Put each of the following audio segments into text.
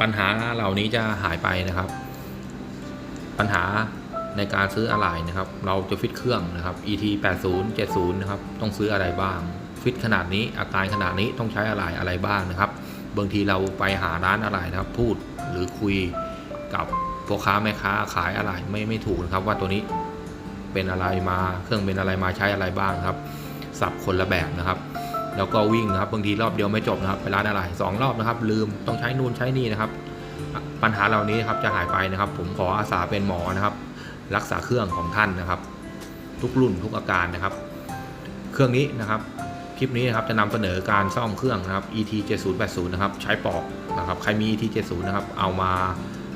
ปัญหาเหล่านี้จะหายไปนะครับ ปัญหาในการซื้ออะไหล่นะครับ เราจะฟิตเครื่องนะครับ ET 80 70นะครับ ต้องซื้ออะไรบ้าง ฟิตขนาดนี้อาการขนาดนี้ต้องใช้อะไหล่อะไรบ้างนะครับ บางทีเราไปหาร้านอะไหล่นะครับ พูดหรือคุยกับพ่อค้าแม่ค้าขายอะไหล่ไม่ไม่ถูกนะครับ ว่าตัวนี้เป็นอะไรมาเครื่องเป็นอะไรมาใช้อะไรบ้างครับสับคนละแบบนะครับ แล้วก็วิ่งนะครับบางทีรอบเดียวไม่จบนะครับไปร้านอะไรสองรอบนะครับ ลืมต้องใช้นู่นใช้นี่นะครับ ปัญหาเหล่านี้ครับจะหายไปนะครับ ผมขออาสาเป็นหมอนะครับ รักษาเครื่องของท่านนะครับ ทุกรุ่นทุกอาการนะครับ เครื่องนี้นะครับคลิปนี้นะครับจะนำเสนอการซ่อมเครื่องนะครับ ET 7080นะครับใช้ปอกนะครับใครมี ET 70นะครับเอามา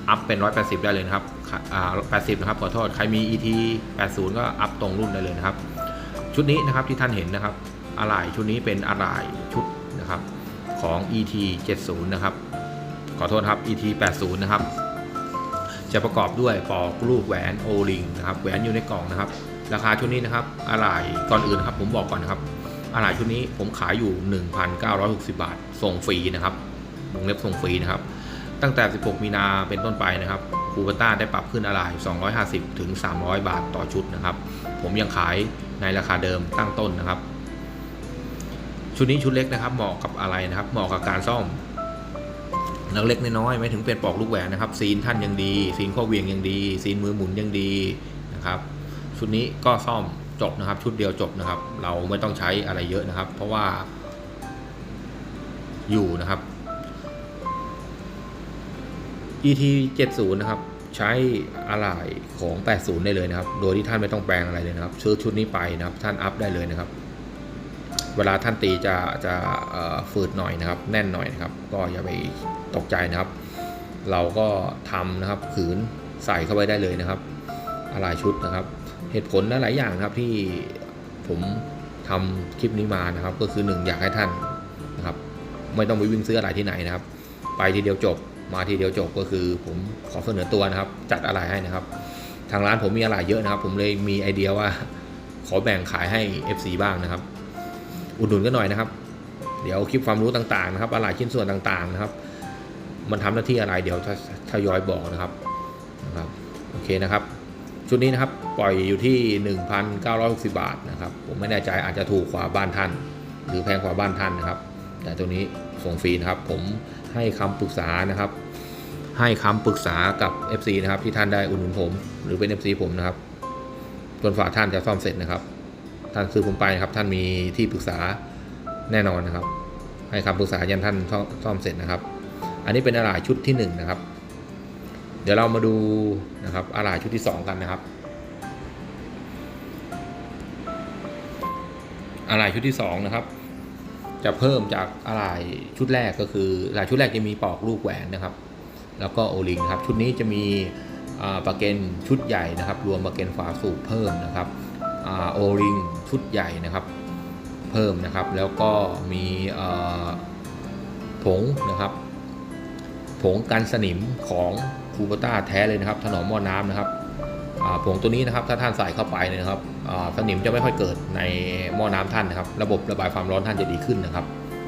อัพเป็น 180 ได้เลยนะครับอ่า80 นะครับขอโทษใครมี ET 80 ก็อัพตรงรุ่นได้เลยนะครับ ชุดนี้นะครับที่ท่านเห็นนะครับ อะไหล่ชุดนี้เป็นอะไหล่ชุดนะครับของ ET 70นะครับ ขอโทษครับ ET 80นะครับ จะประกอบด้วยปอกลูกแหวนโอลิงนะครับ แหวนอยู่ในกล่องนะครับ ราคาชุดนี้นะครับอะไหล่ก่อนอื่นนะครับ ผมบอกก่อนนะครับอะไหล่ชุดนี้ผมขายอยู่ 1,960 บาท ส่งฟรีนะครับวงเล็บส่งฟรีนะครับ ตั้งแต่ 16 มีนาเป็นต้นไปนะครับคูเปต้าได้ปรับขึ้นอะไหล่250 ถึง 300 บาทต่อชุดนะครับ ผมยังขายในราคาเดิมตั้งต้นนะครับ ชุดนี้ชุดเล็กนะครับเหมาะกับอะไรนะครับ เหมาะกับการซ่อมนักเล็กน้อยไม่ถึงเป็นปอกลูกแหวนนะครับ ซีนท่านยังดี ซีนข้อเวียงยังดี ซีนมือหมุนยังดีนะครับ ชุดนี้ก็ซ่อมจบนะครับ ชุดเดียวจบนะครับ เราไม่ต้องใช้อะไรเยอะนะครับ เพราะว่า อยู่นะครับ ET 70นะครับใช้อะไหล่ของ 80 ได้เลยนะครับ โดยที่ท่านไม่ต้องแปลงอะไรเลยนะครับ ซื้อชุดนี้ไปนะครับ ท่านอัพได้เลยนะครับ เวลาท่านตีจะจะฝืดหน่อยนะครับ แน่นหน่อยนะครับ ก็อย่าไปตกใจนะครับ เราก็ทำนะครับขืนใส่เข้าไปได้เลยนะครับอะไหล่ชุดนะครับ เหตุผลหลายอย่างนะครับที่ผมทำคลิปนี้มานะครับ ก็คือหนึ่งอยากให้ท่านนะครับ ไม่ต้องไปวิ่งซื้ออะไรที่ไหนนะครับ ไปทีเดียวจบมาทีเดียวจบก็คือ ผมขอเสนอตัวนะครับ จัดอะไรให้นะครับ ทางร้านผมมีอะไรเยอะนะครับ ผมเลยมีไอเดียว่า ขอแบ่งขายให้ FC บ้างนะครับ อุดหนุนกันหน่อยนะครับ เดี๋ยวคลิปความรู้ต่างๆนะครับ อะไรชิ้นส่วนต่างๆนะครับ มันทำหน้าที่อะไรเดี๋ยวทยอยบอกนะครับนะครับโอเคนะครับ ชุดนี้นะครับปล่อยอยู่ที่ 1,960 บาทนะครับ ผมไม่แน่ใจอาจจะถูกกว่าบ้านท่าน หรือแพงกว่าบ้านท่านนะครับ แต่ตัวนี้ส่งฟรีนะครับ ผมให้คำปรึกษานะครับ ให้คำปรึกษากับ FC นะครับที่ท่านได้อุดหนุนผม หรือเป็น FC ผมนะครับจนฝ่าท่านจะซ่อมเสร็จนะครับ ท่านซื้อผมไปครับ ท่านมีที่ปรึกษาแน่นอนนะครับ ให้คำปรึกษายันท่านซ่อมเสร็จนะครับ อันนี้เป็นอะไหล่ชุดที่หนึ่งนะครับ เดี๋ยวเรามาดูนะครับอะไหล่ชุดที่สองกันนะครับอะไหล่ชุดที่สองนะครับ จะเพิ่มจากอะไหล่ชุดแรกก็คืออะไหล่ชุดแรกจะมีปอกลูกแหวนนะครับ แล้วก็โอลิงครับ ชุดนี้จะมีอ่าประเกนชุดใหญ่นะครับ รวมประเกนฝาสูบเพิ่มนะครับ โอลิงชุดใหญ่นะครับเพิ่มนะครับแล้วก็มีผงนะครับ ผงกันสนิมของคูเปต้าแท้เลยนะครับ ถนอมหม้อน้ำนะครับผงตัวนี้นะครับถ้าท่านใส่เข้าไปนะครับสนิมจะไม่ค่อยเกิดในหม้อน้ำท่านนะครับ ระบบระบายความร้อนท่านจะดีขึ้นนะครับ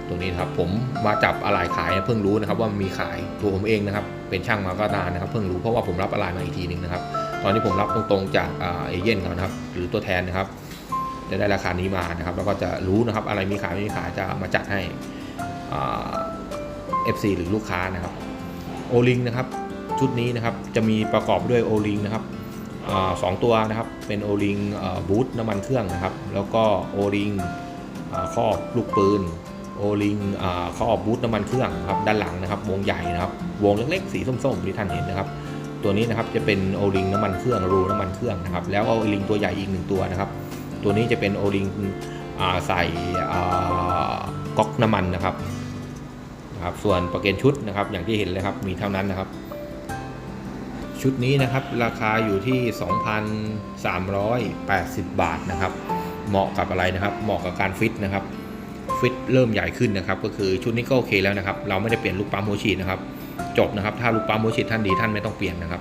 ตรงนี้นครับผมมาจับอะไหล่ขายเพิ่งรู้นะครับว่ามีขายตัวผมเองนะครับ เป็นช่างมาก็นานนะครับ เพิ่งรู้เพราะว่าผมรับอะไหล่มาอีกทีหนึ่งนะครับ ตอนนี้ผมรับตรงๆจากเอเย่นเขานะครับ หรือตัวแทนนะครับ จะได้ราคานี้มานะครับ แล้วก็จะรู้นะครับ อะไรมีขายไม่มีขายจะมาจัดให้อ่า FC หรือลูกค้านะครับโอลิงนะครับชุดนี้นะครับจะมีประกอบด้วยโอลิงนะครับสองตัวนะครับเป็นโอลิงบูทน้ำมันเครื่องนะครับ แล้วก็โอลิงครอบลูกปืนโอลิงครอบบูทน้ำมันเครื่องครับด้านหลังนะครับ วงใหญ่นะครับ วงเล็กๆสีส้มๆที่ท่านเห็นนะครับ ตัวนี้นะครับจะเป็นโอลิงน้ำมันเครื่องรูน้ำมันเครื่องนะครับแล้วโอลิงตัวใหญ่อีกหนึ่งตัวนะครับ ตัวนี้จะเป็นโอลิงใส่ก๊อกน้ำมันนะครับนะครับ ส่วนประเกนชุดนะครับ อย่างที่เห็นเลยครับมีเท่านั้นนะครับ ชุดนี้นะครับราคาอยู่ที่ 2,380 บาทนะครับ เหมาะกับอะไรนะครับ เหมาะกับการฟิตนะครับฟิตเริ่มใหญ่ขึ้นนะครับ ก็คือชุดนี้ก็โอเคแล้วนะครับ เราไม่ได้เปลี่ยนลูกปั๊มหัวฉีดนะครับ จบนะครับ ถ้าลูกปั๊มหัวฉีดท่านดีท่านไม่ต้องเปลี่ยนนะครับ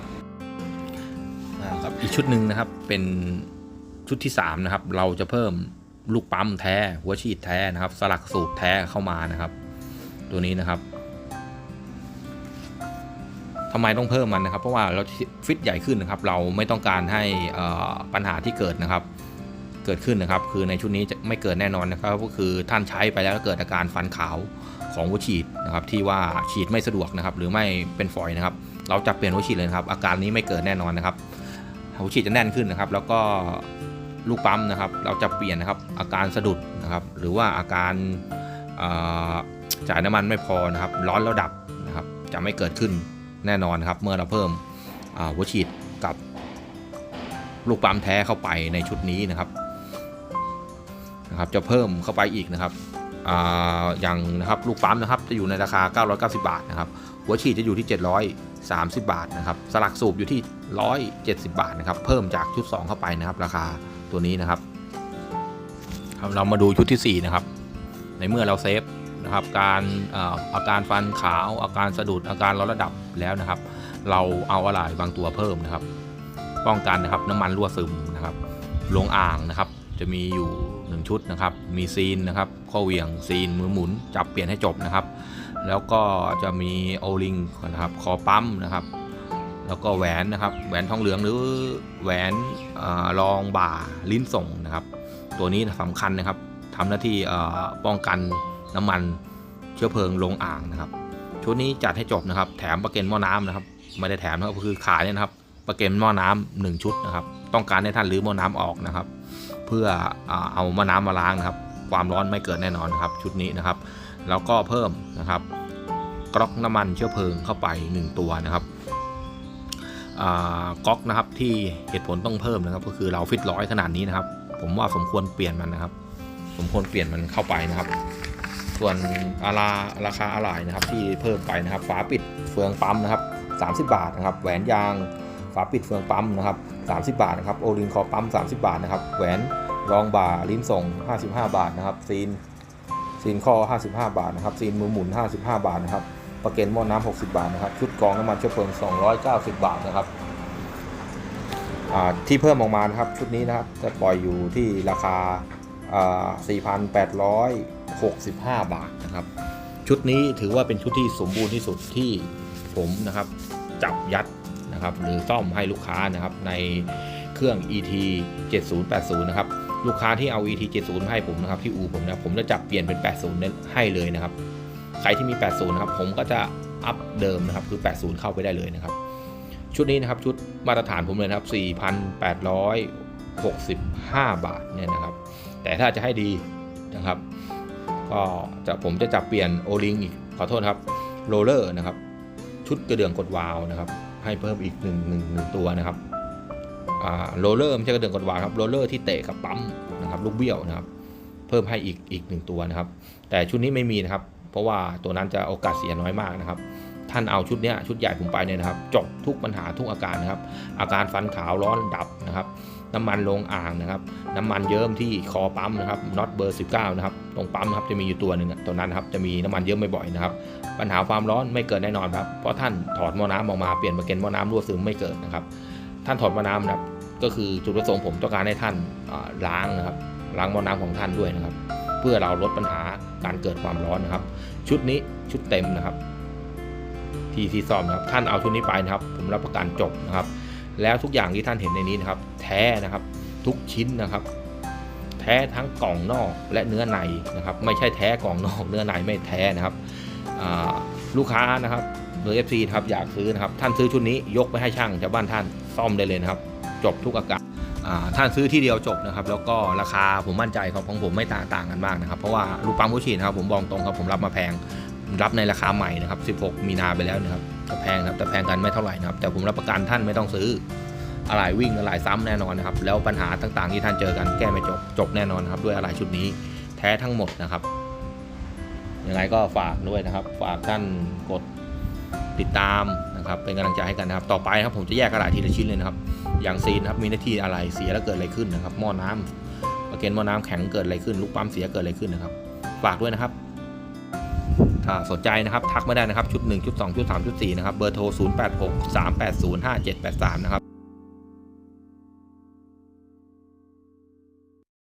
ครับอีกชุดหนึ่งนะครับเป็นชุดที่3นะครับเราจะเพิ่มลูกปั๊มแท้หัวฉีดแท้นะครับ สลักสูตรแท้เข้ามานะครับ ตัวนี้นะครับทำไมต้องเพิ่มมันนะครับ เพราะว่าเราฟิตใหญ่ขึ้นนะครับ เราไม่ต้องการให้เอ่อปัญหาที่เกิดนะครับ เกิดขึ้นนะครับ คือในชุดนี้จะไม่เกิดแน่นอนนะครับ ก็คือท่านใช้ไปแล้วเกิดอาการฟันขาว ของหัวฉีดนะครับที่ว่าฉีดไม่สะดวกนะครับหรือไม่เป็นฝอยนะครับ เราจะเปลี่ยนหัวฉีดเลยครับอาการนี้ไม่เกิดแน่นอนนะครับหัวฉีดจะแน่นขึ้นนะครับ แล้วก็ลูกปั๊มนะครับ เราจะเปลี่ยนนะครับอาการสะดุดนะครับ หรือว่าอาการจ่ายน้ำมันไม่พอนะครับร้อนแล้วดับนะครับจะไม่เกิดขึ้นแน่นอนครับ เมื่อเราเพิ่มหัวฉีดกับลูกปั๊มแท้เข้าไปในชุดนี้นะครับนะครับ จะเพิ่มเข้าไปอีกนะครับ อย่างนะครับลูกปั๊มนะครับจะอยู่ในราคา 990 บาทนะครับหัวฉีดจะอยู่ที่ 730 บาทนะครับสลักสูบอยู่ที่ 170 บาทนะครับเพิ่มจากชุด 2 เข้าไปนะครับ ราคาตัวนี้นะครับเรามาดูชุดทีสี่4 นะครับ ในเมื่อเราเซฟนะครับการอาการฟันขาว อาการสะดุดอาการร้อนระดับแล้วนะครับ เราเอาอะไหล่บางตัวเพิ่มนะครับ ป้องกันนะครับน้ำมันรั่วซึมนะครับลงอ่างนะครับ จะมีอยู่ 1 ชุดนะครับ มีซีนนะครับข้อเหวี่ยงซีนมือหมุน จับเปลี่ยนให้จบนะครับ แล้วก็จะมีโอลิงนะครับคอปั๊มนะครับ แล้วก็แหวนนะครับ แหวนทองเหลืองหรือแหวนเออรองบ่าลิ้นส่งนะครับ ตัวนี้สำคัญนะครับทำหน้าที่ป้องกันน้ำมันเชื้อเพลิงลงอ่างนะครับ ชุดนี้จัดให้จบนะครับ แถมประเกันหม้อน้ำนะครับไม่ได้แถมนะครับคือขายเนี่ยนะครับ ประเกันหม้อน้ำหนึ่งชุดนะครับ ต้องการให้ท่านรื้อหม้อน้ำออกนะครับ เพื่อเอาม้อน้ำมาล้างนะครับ ความร้อนไม่เกิดแน่นอนครับชุดนี้นะครับ แล้วก็เพิ่มนะครับกรอกน้ำมันเชื้อเพลิงเข้าไป 1 ตัวนะครับก๊อกนะครับที่เหตุผลต้องเพิ่มนะครับ ก็คือเราฟิตร้อยขนาดนี้นะครับ ผมว่าสมควรเปลี่ยนมันนะครับ สมควรเปลี่ยนมันเข้าไปนะครับ ส่วนอาราราคาอะไหล่นะครับ ที่เพิ่มไปนะครับ ฝาปิดเฟืองปั๊มนะครับ 30 บาทนะครับ แหวนยางฝาปิดเฟืองปั๊มนะครับ 30 บาทนะครับโอลินคอปั๊ม 30 บาทนะครับแหวนรองบ่าลิ้นส่ง 55 บาทนะครับซีนซีนข้อ 55 บาทนะครับซีนมือหมุน 55 บาทนะครับประเก็นหม้อน้ำ60 บาทนะครับชุดกองน้ำมันเชื้อเพลิง 290 บาทนะครับที่เพิ่มออกมานะครับชุดนี้นะครับจะปล่อยอยู่ที่ราคาอ่า4,865 บาทนะครับชุดนี้ถือว่าเป็นชุดที่สมบูรณ์ที่สุดที่ผมนะครับ จับยัด นะครับหรือซ่อมให้ลูกค้านะครับในเครื่อง ET 7080 นะครับลูกค้าที่เอา ET 70ให้ผมนะครับที่อูผมนะผมจะจับเปลี่ยนเป็น 80 ให้เลยนะครับใครที่มี 80 นะครับผมก็จะอัพเดิมนะครับคือ 80 เข้าไปได้เลยนะครับ ชุดนี้นะครับชุดมาตรฐานผมเลยนะครับ 4,865 บาทเนี่ยนะครับ แต่ถ้าจะให้ดีนะครับ ก็จะผมจะจับเปลี่ยนโอลิงอีกขอโทษครับโรเลอร์นะครับ ชุดกระเดื่องกดวาล์วนะครับ ให้เพิ่มอีก1 1 1ตัวนะครับโรลเลอร์ไม่ใช่กระเดื่องกดวาล์วครับโรลเลอร์ที่เตะกับปั๊มนะครับลูกเบี้ยวนะครับ เพิ่มให้อีกอีกหนึ่งตัวนะครับ แต่ชุดนี้ไม่มีนะครับ เพราะว่าตัวนั้นจะโอกาสเสียน้อยมากนะครับ ท่านเอาชุดเนี้ยชุดใหญ่ผมไปเนี่ยนะครับ จบทุกปัญหาทุกอาการนะครับ อาการฟันขาวร้อนดับนะครับ น้ำมันลงอ่างนะครับ น้ำมันเยิ้มที่คอปั๊มนะครับน็อตเบอร์ 19 นะครับ ตรงปั๊มครับจะมีอยู่ตัวหนึ่งตัวนั้นครับจะมีน้ำมันเยิ้มบ่อยๆนะครับ ปัญหาความร้อนไม่เกิดแน่นอนครับ เพราะท่านถอดหม้อน้ำออกมาเปลี่ยนมาเกณฑ์หม้อน้ำรั่วซึมไม่เกิดนะครับ ท่านถอดหม้อน้ำนะครับ ก็คือจุดประสงค์ผมต้องการให้ท่านล้างนะครับ ล้างหม้อน้ำของท่านด้วยนะครับ เพื่อเราลดปัญหาการเกิดความร้อนนะครับ ชุดนี้ชุดเต็มนะครับที่ที่ซ่อมนะครับ ท่านเอาชุดนี้ไปนะครับ ผมรับประกันจบนะครับ แล้วทุกอย่างที่ท่านเห็นในนี้นะครับ แท้นะครับทุกชิ้นนะครับ แท้ทั้งกล่องนอกและเนื้อในนะครับ ไม่ใช่แท้กล่องนอกเนื้อในไม่แท้นะครับลูกค้านะครับหรือ FC นะครับอยากซื้อนะครับ ท่านซื้อชุดนี้ยกไปให้ช่างชาวบ้านท่านซ่อมได้เลยนะครับ จบทุกอาการอ่าท่านซื้อที่เดียวจบนะครับ แล้วก็ราคาผมมั่นใจครับของผมไม่ต่างต่างกันมากนะครับ เพราะว่าลูกปั๊มผู้ฉีดนะครับผมบอกตรงครับผมรับมาแพง รับในราคาใหม่นะครับ 16 มีนาไปแล้วนะครับแต่แพงครับแต่แพงกันไม่เท่าไหร่นะครับ แต่ผมรับประกันท่านไม่ต้องซื้ออะไรวิ่งอะไรซ้ำแน่นอนนะครับ แล้วปัญหาต่างๆที่ท่านเจอกันแก้ไม่จบจบแน่นอนครับ ด้วยอะไรชุดนี้แท้ทั้งหมดนะครับยังไงก็ฝากด้วยนะครับ ฝากท่านกดติดตามนะครับ เป็นกำลังใจให้กันนะครับ ต่อไปครับผมจะแยกอะไรทีละชิ้นเลยนะครับ อย่างซีนครับมีหน้าที่อะไรเสียแล้วเกิดอะไรขึ้นนะครับ หม้อน้ำประเก็นหม้อน้ำแข็งเกิดอะไรขึ้น ลูกปั๊มเสียเกิดอะไรขึ้นนะครับ ฝากด้วยนะครับ สนใจนะครับทักมาได้นะครับชุด 1 ชุด 2 ชุด 3 ชุด 4 นะครับ เบอร์โทร 086 380 5783 นะครับ